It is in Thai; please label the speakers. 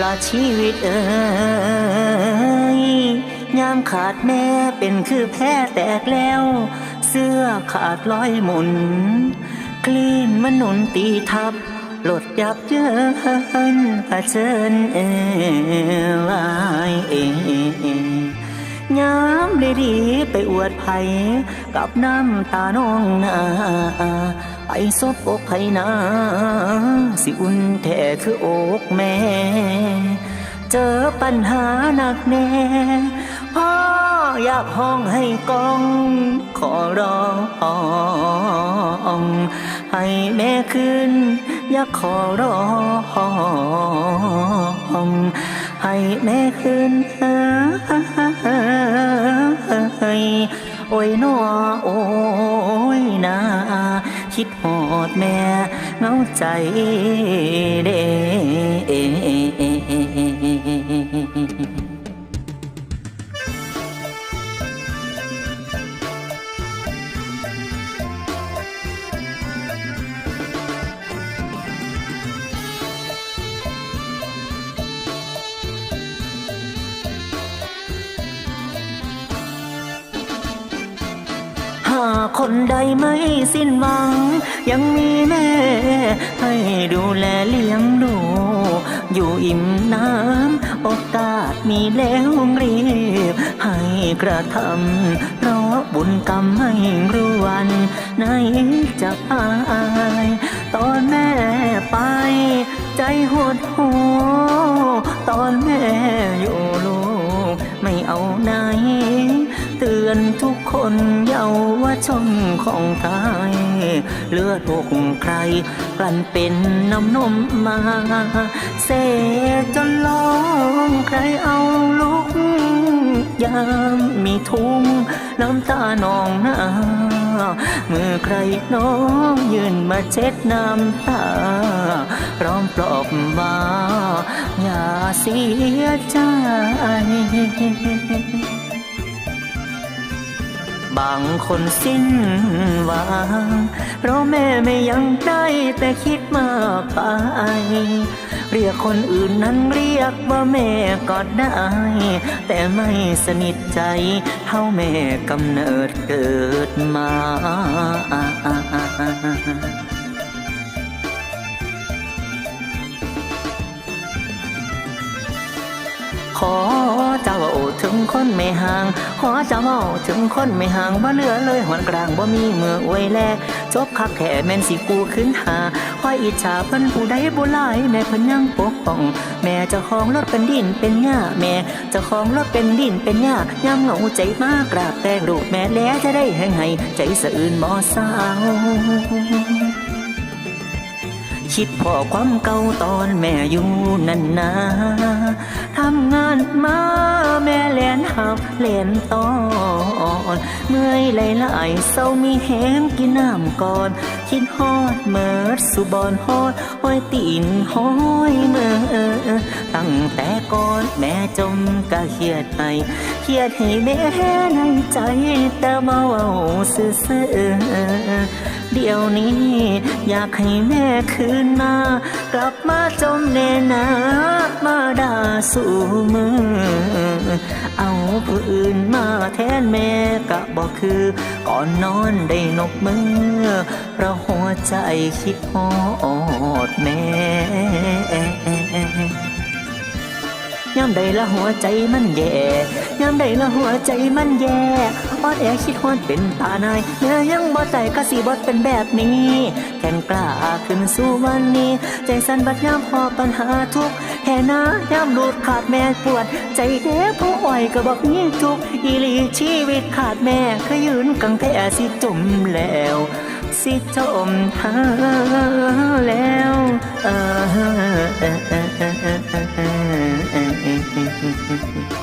Speaker 1: ละชีวิตเอ้ยยามขาดแม่เป็นคือแพ้แตกแล้ว เสื้อขาดร้อยหมุน คลื่นมนหนุนตีทับ หลดยับเยินเผชิญเอวายเอยามได้ดีไปอวดไผกับน้ำตาน้องนาไปซบอกไผนาสิอุ่นแท้คืออกแม่ เจอปัญหาหนักแน่พ่ออยากห้องให้กอง ขอร้องให้แม่ขึ้น อยากขอร้องให้แม่ขึ้นเฮ้โอ้ยนอโอ้ยนาคิดหอดแม่เงาใจเด้าคนใดไม่สิ้นหวัง ยังมีแม่ ให้ดูแลเลี้ยงดู อยู่อิ่มน้ำโอกาสมีแล้วรีบ ให้กระทำเพราะบุญกรรมไม่รู้วันไหนจะพายตอนแม่ไป ใจหดหูตอนแม่อยู่ลูก ไม่เอาไหน อนทุกคนเยาวชนของไทย เลือดทุกใคร กลั่นเป็นน้ำนมมา เสกจนล้องใครเอาลุก ยามมีทุ่งน้ำตานองหน้ามือใครน้องยืนมาเช็ดน้ำตา พร้อมปลอบว่าอย่าเสียใจ บางคนสิ้นหวังเพราะแม่ไม่ยังได้แต่คิดมากไป เรียกคนอื่นนั้นเรียกว่าแม่ก็ได้ แต่ไม่สนิทใจเท่าแม่กำเนิดเกิดมาขอ เจ้าถึงคนไม่ห่างขอเจ้าถึงคนไม่ห่างบ่เหลือเลยหอนกลางบ่มีเมื่ออวยแลจบคักแค่แม่นสิกูขึ้นหาคอยอิจฉาเพิ่นผู้ใดบ่หลายแม่เพิ่นยังปกป้อง แม่เจ้าของรถเป็นดินเป็นหญ้าแม่เจ้าของรถเป็นดินเป็นหญ้ายามเหงาใจมากกราบแต่งลูกแม่แล้วจะได้แห่งให้ใจสะอื่นบ่เศร้าคิดพ่อความเก่าตอนแม่อยู่นั่นนา เลียนหับเลียนตอนเมื่อยไหลไหลายๆเศร้ามีแหงกินน้ำก่อน คิดฮอดเมิดสุบอนฮอดห้อยตีนห้อยเมื่อตั้งแต่ก่อนแม่จมกะเครียดให้เครียดให้แม่ในใจแต่เบาซื่อเดี๋ยวนี้ อยากให้แม่คืนมากลับมาจมเนนามาด่า สู่มือ เอาผู้อื่นมาแทนแม่กะบอกคือ ก่อนนอนได้นกมือเพราะหัวใจคิดฮอดแม่ ยามใดละหัวใจมันแย่ยามใดละหัวใจมันแย่ออดแอคิดฮอนเป็นตานายเนื้อยังบ่ใจก็สีบดเป็นแบบนี้แข่งกล้าขึ้นสู้วันนี้ ใจสั่นบัดยามพอปัญหาทุกแห่น้ายามหลุดขาดแม่ปวด ใจเด้ผู้อ่อยก็บอกยิ่งทุกอีลีชีวิตขาดแม่ขยืนกังแพสิจมแล้วสิจมทาแล้วเออ Mm-hmm.